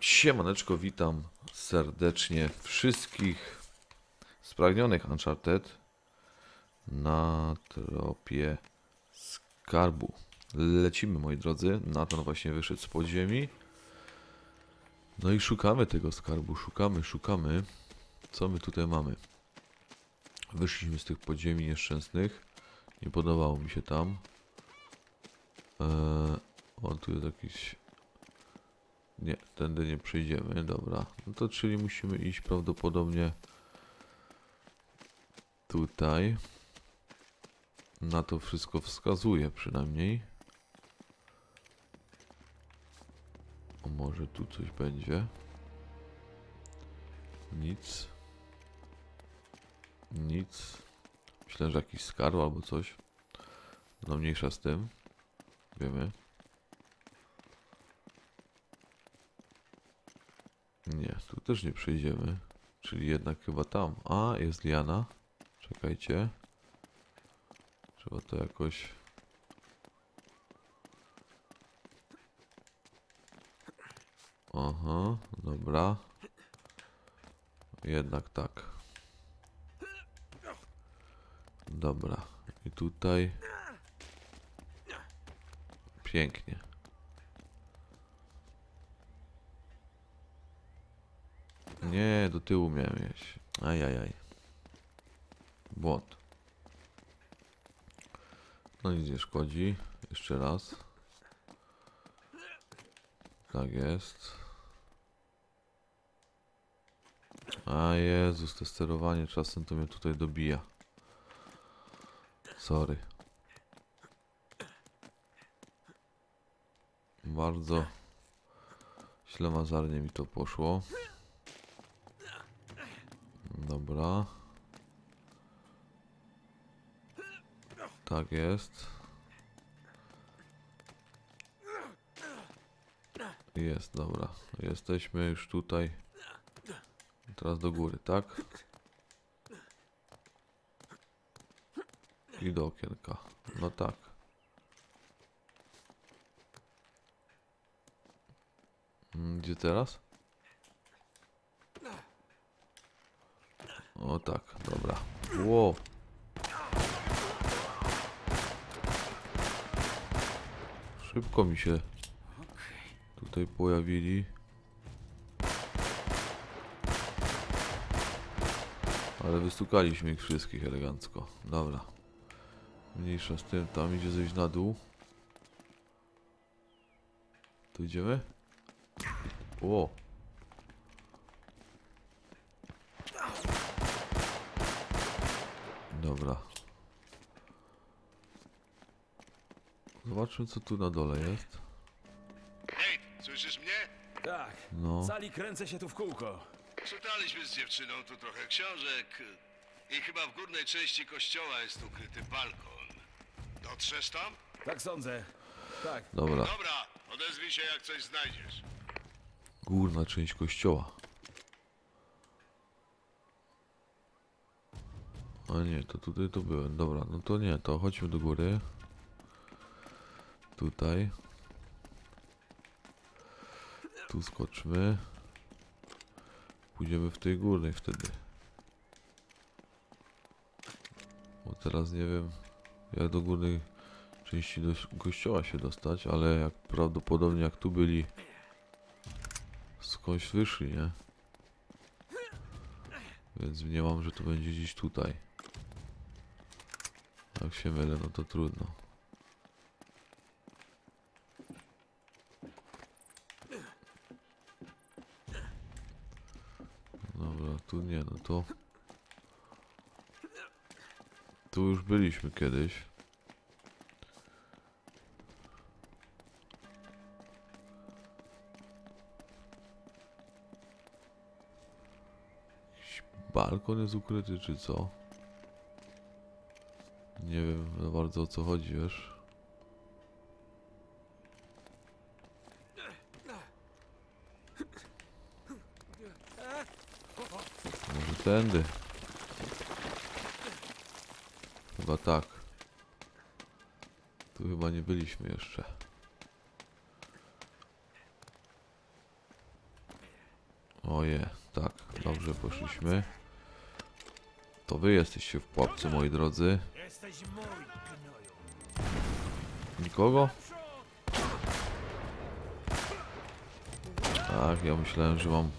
Siemaneczko, witam serdecznie wszystkich spragnionych Uncharted na tropie skarbu. Lecimy, moi drodzy. Nathan właśnie wyszedł z podziemi. No i szukamy tego skarbu, szukamy, szukamy. Co my tutaj mamy? Wyszliśmy z tych podziemi nieszczęsnych. Nie podobało mi się tam. Eee, o, tu jest jakiś nie, tędy nie przejdziemy, dobra. No to czyli musimy iść prawdopodobnie tutaj. Na to wszystko wskazuje przynajmniej. O, może tu coś będzie. Nic. Nic. Myślę, że jakiś skarb albo coś. No mniejsza z tym. Wiemy. Nie, tu też nie przejdziemy. Czyli jednak chyba tam. A, jest liana. Czekajcie. Trzeba to jakoś... Aha, dobra. Jednak tak. Dobra. I tutaj... Pięknie. Nie, do tyłu miałem jeść. Ajajaj. Błąd. No nic nie szkodzi. Jeszcze raz. Tak jest. A Jezus, to sterowanie czasem to mnie tutaj dobija. Sorry. Bardzo ślemazarnie mi to poszło. Dobra. Tak jest. Jest, dobra. Jesteśmy już tutaj. Teraz do góry, tak? I do okienka. No tak. Mm, Gdzie teraz? O tak, dobra. Wow. Szybko mi się tutaj pojawili. Ale wystukaliśmy ich wszystkich elegancko. Dobra. Mniejsza z tym, tam idzie zejść na dół. Tu idziemy? Ło. Dobra. Zobaczmy co tu na dole jest. Hej, słyszysz mnie? Tak. No. Sali kręcę się tu w kółko. Czytaliśmy z dziewczyną tu trochę książek i chyba w górnej części kościoła jest ukryty balkon. Dotrzesz tam? Tak sądzę. Tak. Dobra. Dobra, odezwij się jak coś znajdziesz. Górna część kościoła. A nie, to tutaj to byłem. Dobra, no to nie, to chodźmy do góry. Tutaj. Tu skoczmy. Pójdziemy w tej górnej wtedy. Bo teraz nie wiem, jak do górnej części do kościoła się dostać, ale jak prawdopodobnie jak tu byli skądś wyszli, nie? Więc mniemam, że to będzie gdzieś tutaj. Jak się mylę, no to trudno. Dobra, tu nie, no to... Tu już byliśmy kiedyś. Jakiś balkon jest ukryty, czy co? Nie wiem za bardzo o co chodzi, wiesz? Może tędy? Chyba tak. Tu chyba nie byliśmy jeszcze. Oje, tak, dobrze poszliśmy. To wy jesteście w pułapce, moi drodzy. Nikogo? Tak, ja myślałem, że mam...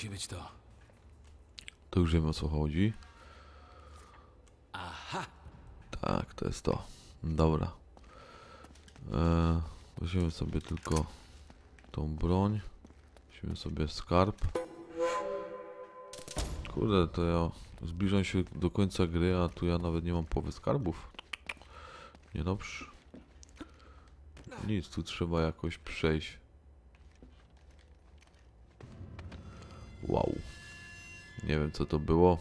musi być to. to już wiemy o co chodzi. Aha! Tak, to jest to. Dobra. Eee, weźmiemy sobie tylko tą broń. Weźmiemy sobie skarb. Kurde, to ja zbliżam się do końca gry, a tu ja nawet nie mam połowy skarbów. Niedobrze. Nic, tu trzeba jakoś przejść. Wow. Nie wiem co to było.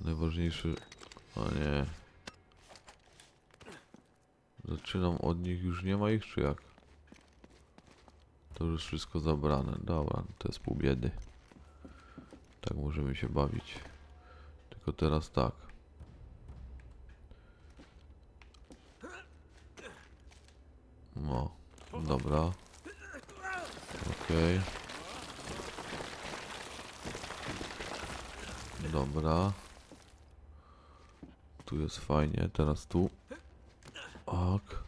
Najważniejszy... O nie. Zaczynam od nich, już nie ma ich, czy jak? To już wszystko zabrane. Dobra, to jest pół biedy. Tak możemy się bawić. Tylko teraz tak. No, dobra. Okej. Dobra. Tu jest fajnie, teraz tu. Tak.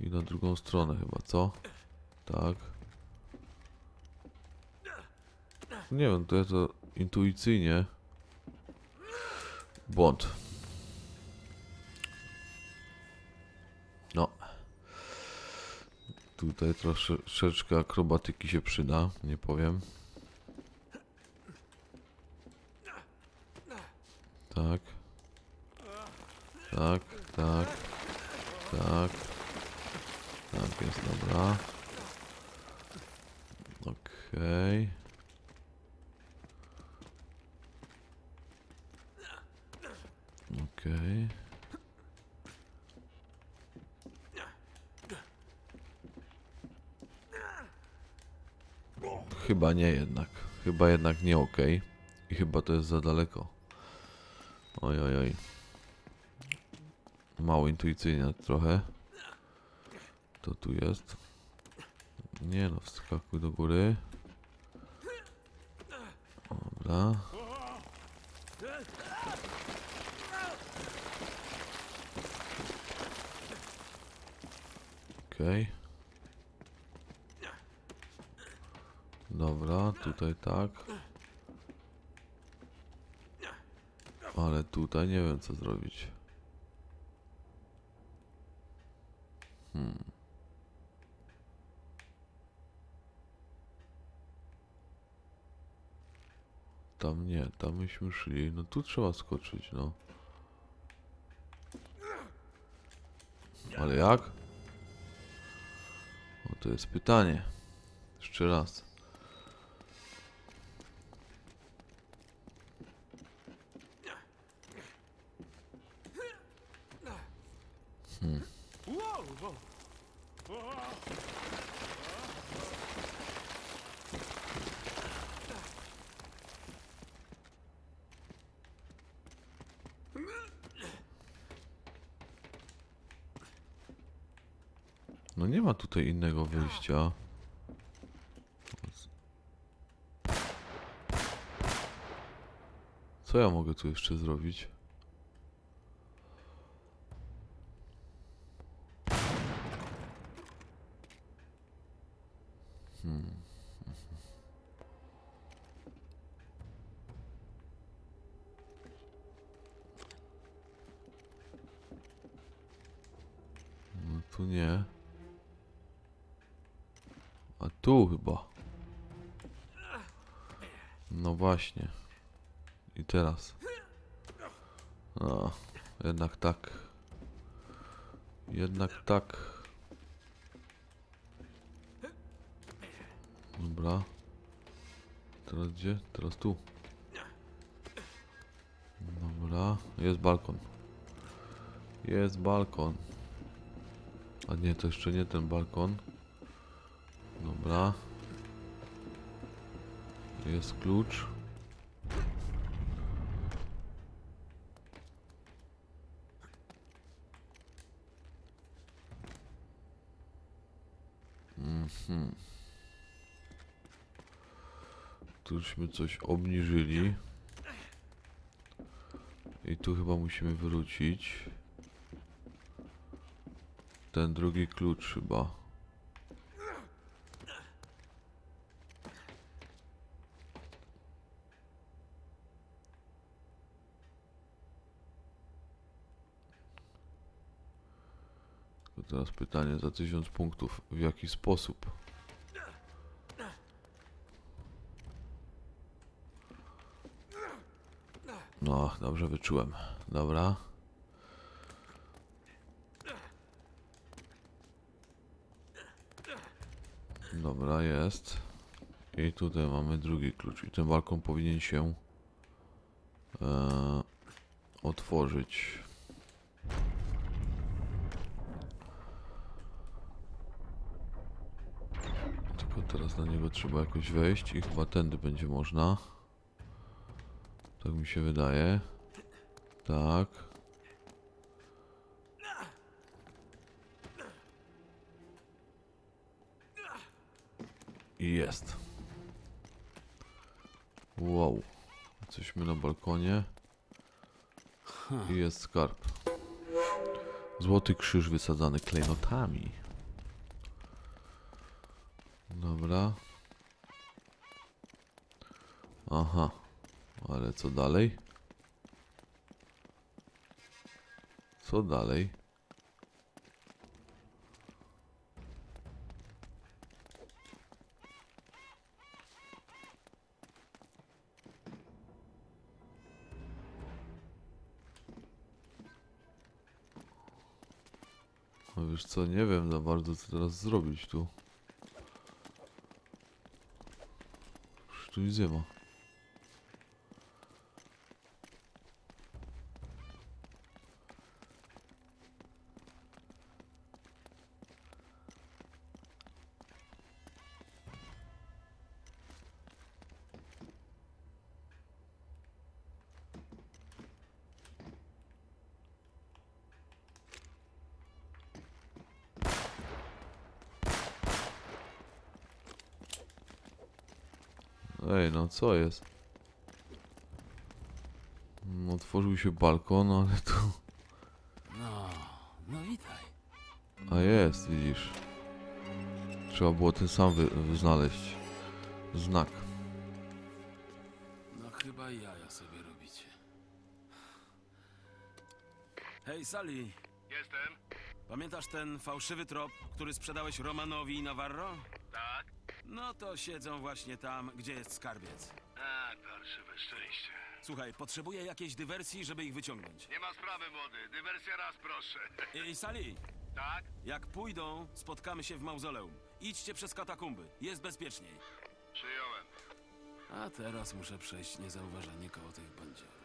I na drugą stronę chyba, co? Tak. Nie wiem, to ja to intuicyjnie. Błąd. No. Tutaj troszeczkę akrobatyki się przyda, nie powiem. Tak. Tak, tak. Tak. Tak jest, dobra. Okej. Okej. Chyba nie jednak. Chyba jednak nie okej. I chyba to jest za daleko. Oj, oj, oj. Mało intuicyjnie trochę. To tu jest. Nie no, wskakuj do góry. Dobra. Okej. Dobra, tutaj tak. Tutaj nie wiem co zrobić. Hmm. Tam nie, tam myśmy szli. No tu trzeba skoczyć, no. Ale jak? O, to jest pytanie. Jeszcze raz. No nie ma tutaj innego wyjścia. Co ja mogę tu jeszcze zrobić? Tu chyba. No właśnie. I teraz. Jednak tak. Jednak tak. Dobra. Teraz gdzie? Teraz tu. Dobra, jest balkon. Jest balkon. A nie, to jeszcze nie ten balkon. Dobra. Jest klucz. Mhm. Tuśmy coś obniżyli. I tu chyba musimy wrócić. Ten drugi klucz chyba. To teraz pytanie za 1000 punktów. W jaki sposób? No, dobrze wyczułem. Dobra. Dobra, jest. I tutaj mamy drugi klucz. I ten balkon powinien się e, otworzyć. Tylko teraz na niego trzeba jakoś wejść i chyba tędy będzie można. Tak mi się wydaje. Tak. I jest. Wow. Jesteśmy na balkonie. I jest skarb. Złoty krzyż wysadzany klejnotami. Dobra. Aha. Ale co dalej? Co dalej? No wiesz co, nie wiem za bardzo co teraz zrobić tu. Już tu nic Ej, no co jest? Otworzył się balkon, ale tu... No, no witaj. A jest, widzisz. Trzeba było ten sam wy- znaleźć. Znak. No chyba jaja sobie robicie. Hej, Sally, Jestem. pamiętasz ten fałszywy trop, który sprzedałeś Romanowi i Navarro? Tak. No to siedzą właśnie tam, gdzie jest skarbiec. A, parszywe szczęście. Słuchaj, potrzebuję jakiejś dywersji, żeby ich wyciągnąć. Nie ma sprawy, młody. Dywersja raz, proszę. Ej, Sally, tak? jak pójdą, spotkamy się w mauzoleum. Idźcie przez katakumby, jest bezpieczniej. Przyjąłem. A teraz muszę przejść niezauważenie koło tych bandziorów.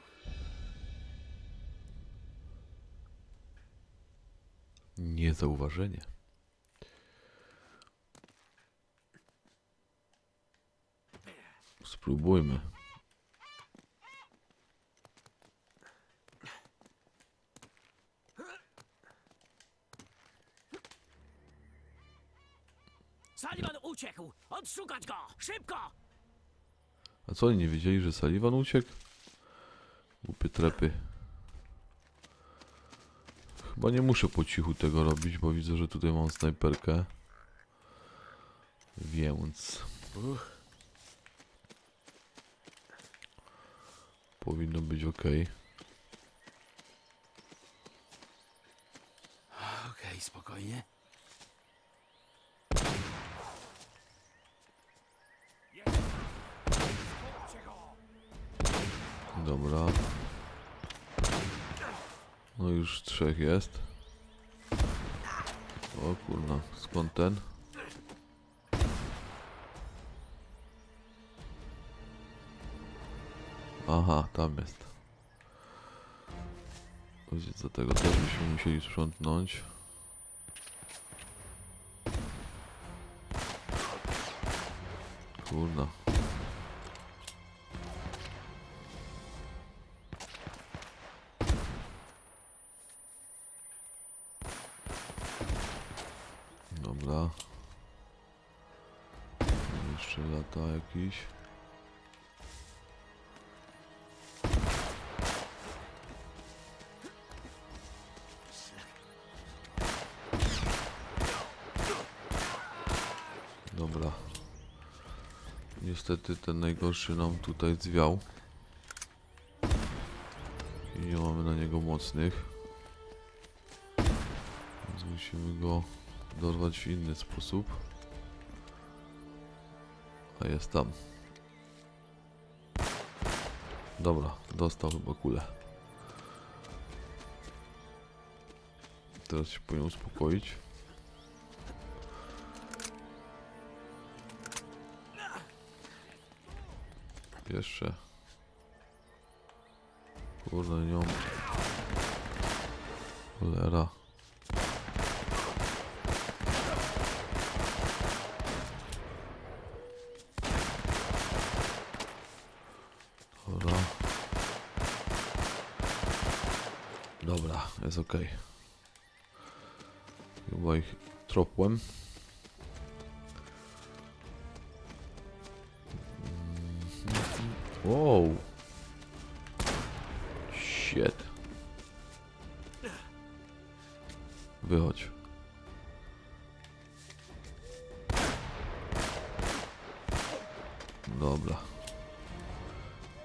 Niezauważenie. Spróbujmy. Sullivan uciekł! Odszukać go! Szybko! A co oni nie wiedzieli, że Sullivan uciekł? Głupie trepy. Chyba nie muszę po cichu tego robić, bo widzę, że tutaj mam snajperkę. Więc... Powinno być ok. Okej, spokojnie. Dobra. No już trzech jest. O kurna, skąd ten? Aha, tam jest. Co, tego też byśmy musieli sprzątnąć. Kurna. Dobra. Jeszcze lata jakiś. Niestety ten najgorszy nam tutaj zwiał. I nie mamy na niego mocnych. Więc musimy go dorwać w inny sposób. A jest tam. Dobra, dostał chyba kulę. Teraz się powinien uspokoić. Jeszcze. Kurde, mam. Cholera. Dobra. Dobra, jest ok. Chyba ich tropłem. Wow. Shit. Wychodź. Dobra.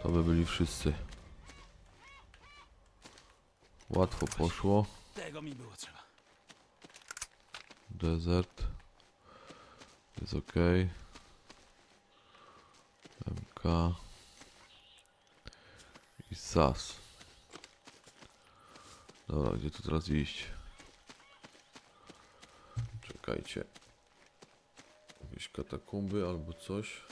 To by byli wszyscy. Łatwo poszło. Tego mi było trzeba. Desert. Jest ok. MK. I SAS. Dobra, gdzie tu teraz iść? Czekajcie. Jakieś katakumby albo coś.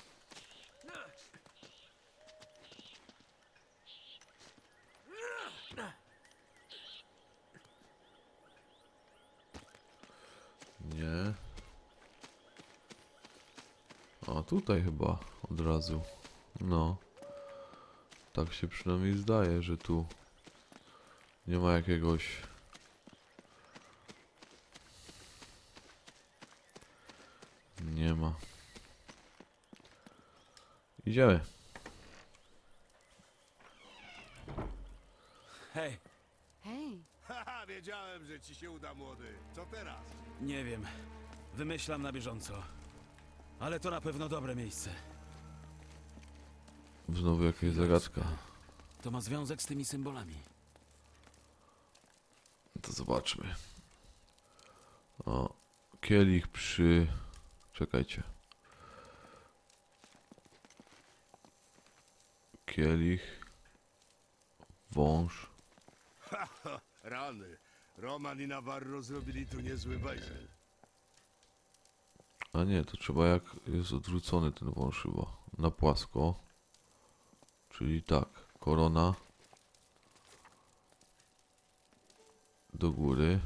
Nie. A tutaj chyba od razu. No. Tak się przynajmniej zdaje, że tu nie ma jakiegoś. Nie ma. Idziemy. Hej, Hej, Haha, wiedziałem, że ci się uda, młody. Co teraz? nie wiem. Wymyślam na bieżąco. Ale to na pewno dobre miejsce. Znowu jakaś zagadka. To ma związek z tymi symbolami. To zobaczmy. O, kielich przy... Czekajcie. Kielich. Wąż. Rany. Roman i Navarro zrobili tu niezły bajzel. A nie, to trzeba jak jest odwrócony ten wąż chyba. Na płasko. Czyli tak. Korona. Do góry.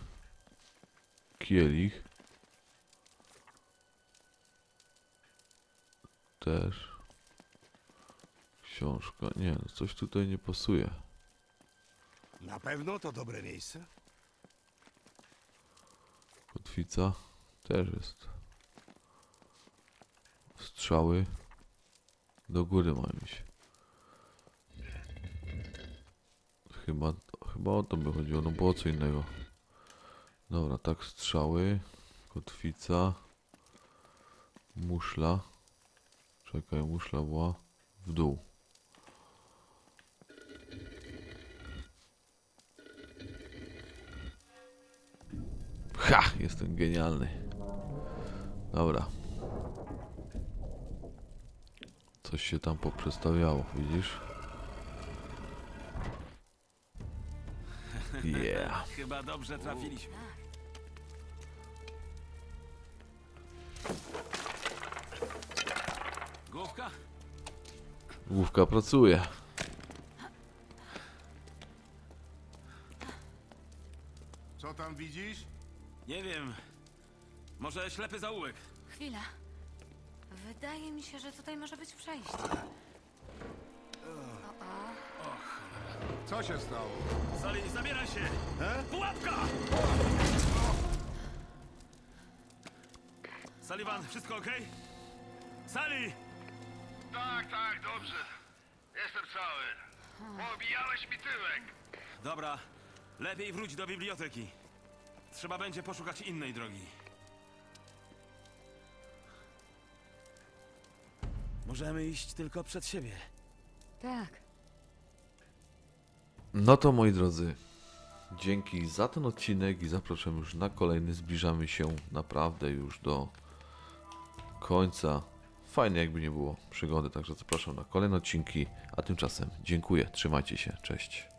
Kielich. Też. Książka. Nie, no coś tutaj nie pasuje. Na pewno to dobre miejsce? Kotwica. Też jest. Strzały. Do góry mają iść. Chyba, chyba o to by chodziło, no było co innego. Dobra, tak strzały. Kotwica. Muszla. Czekaj, muszla była w dół. Ha! Jestem genialny. Dobra. Coś się tam poprzestawiało, widzisz? Yeah. Chyba dobrze trafiliśmy. Główka? Główka pracuje. tam widzisz? Nie wiem. Może ślepy zaułek. Chwila. Wydaje mi się, że tutaj może być przejście. Co się stało? Sali, zabieraj się! Pułapka! Sullivan, wszystko ok? Sali! Tak, tak, dobrze. Jestem cały. Pobijałeś mi tyłek. Dobra, lepiej wróć do biblioteki. Trzeba będzie poszukać innej drogi. Możemy iść tylko przed siebie. Tak. No to moi drodzy, dzięki za ten odcinek i zapraszam już na kolejny. Zbliżamy się naprawdę już do końca. Fajnie jakby nie było przygody, także zapraszam na kolejne odcinki. A tymczasem dziękuję, trzymajcie się, cześć.